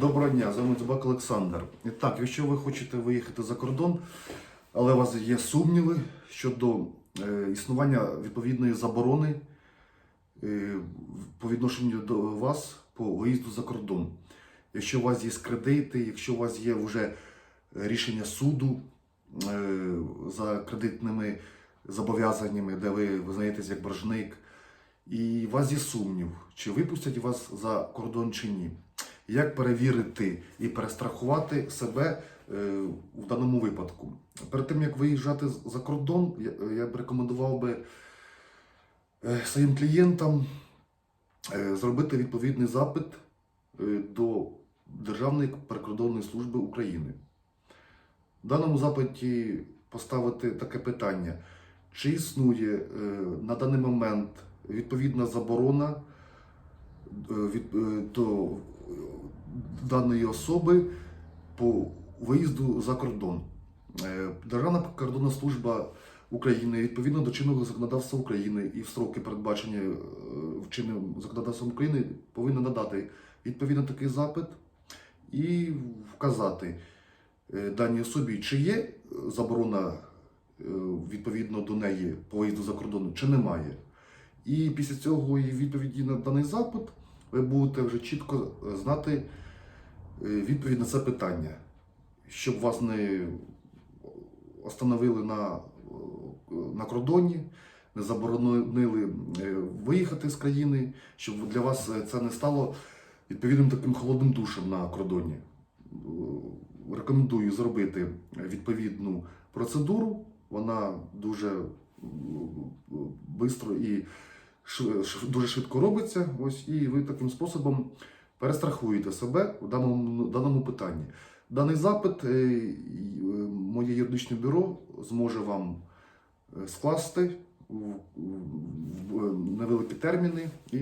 Доброго дня, з вами Олександр. І так, якщо ви хочете виїхати за кордон, але у вас є сумніви щодо е, існування відповідної заборони е, по відношенню до вас по виїзду за кордон. Якщо у вас є кредити, якщо у вас є вже рішення суду е, за кредитними зобов'язаннями, де ви визнаєтесь як боржник, і у вас є сумнів, чи випустять вас за кордон чи ні. Як перевірити і перестрахувати себе е, в даному випадку? Перед тим як виїжджати за кордон, я, б рекомендував би е, своїм клієнтам е, зробити відповідний запит до Державної прикордонної служби України. В даному запиті поставити таке питання: чи існує на даний момент відповідна заборона до даної особи по виїзду за кордон. Е, Державна прикордонна служба України відповідно до чинного законодавства України і в строки передбачені е, чинним законодавством України повинна надати відповідно такий запит і вказати е, даній особі, чи є заборона відповідно до неї по виїзду за кордон, чи немає. І після цього і відповіді на даний запит ви будете вже чітко е, знати е, відповідь на це питання, щоб вас не остановили на, е, на кордоні, не заборонили е, виїхати з країни, щоб для вас е, це не стало відповідним таким холодним душем на кордоні. Е, Рекомендую зробити відповідну процедуру. Вона дуже швидко і дуже швидко робиться. Ось, і ви таким способом перестрахуєте себе в даному, даному питанні. Даний запит е, е, моє юридичне бюро зможе вам е, скласти в невеликі терміни і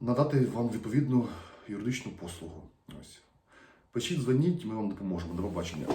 надати вам відповідну юридичну послугу. Ось. Пишіть, дзвоніть, ми вам допоможемо. До побачення.